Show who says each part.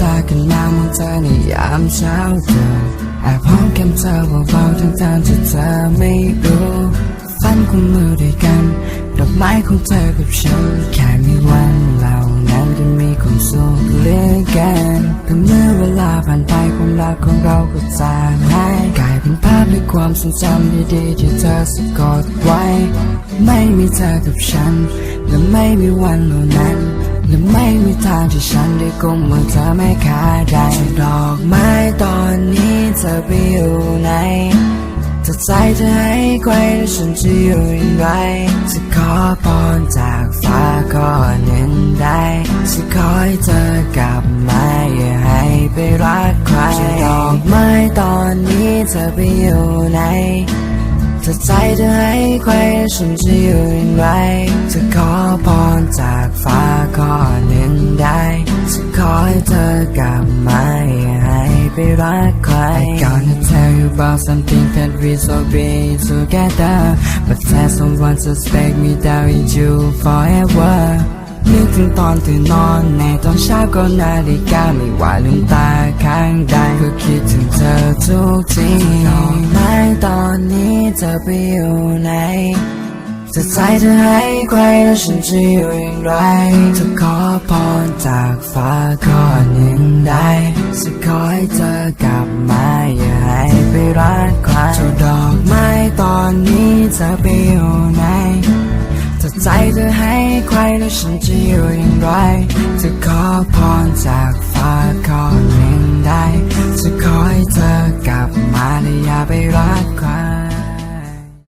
Speaker 1: ตากันมามองเธอในยามเช้าเดินแอบห้องแก้มเธอเบาๆทั้งทางๆที่เธอไม่รู้ฝันของมือด้วยกันดอกไม้ของเธอกับฉันแค่มีวันเหล่านั้นก็มีความสุขเหลือกันแต่เมื่อเวลาผ่านไปความรักของเราก็จางหายกลายเป็นภาพในความทรงจำดีๆที่เธอสะกดไว้ ไม่มีเธอกับฉัน และไม่มีวันเหล่านั้น และไม่มีทางที่ฉันได้กุมมือเธอไม่ขาดได้ดอกไม้ตอนนี้เธอไปอยู่ไหนถ้าใจเธอให้ใครแล้วฉันจะอยู่อย่างไรจะขอพรจากฟ้าก็หนึ่งได้จะขอให้เธอกลับมาอย่าให้ไปรักใครดอกไม้ตอนนี้เธอไปอยู่ไหนถ้าใจเธอให้ใครแล้วฉันจะอยู่อย่างไรจะขอ จากฟ้าก็หนึ่งได้จะขอให้เธอกลับมาอย่าให้ไปรักใคร I gonna tell you about something that we so be together but there's someone suspect me that in you forever นึกถึงตอนตื่นนอนในตอนเช้าก็นาฬิกาไม่ว่าลืมตาข้างใดก็คิดถึงเธอทุกทีดอกไม้ตอนนี้เธอไปอยู่ไหน จะใจเธอให้ใครแล้วฉันจะอยู่อย่างไรจะขอพรจากฟ้าข้อหนึ่งได้จะขอให้เธอกลับมาอย่าให้ไปรักใครเจ้าดอกไม้ตอนนี้เธอไปอยู่ไหนถ้าใจเธอให้ใครแล้วฉันจะอยู่อย่างไรจะขอพรจากฟ้าข้อหนึ่งได้จะขอให้เธอกลับมาและอย่าไปรัก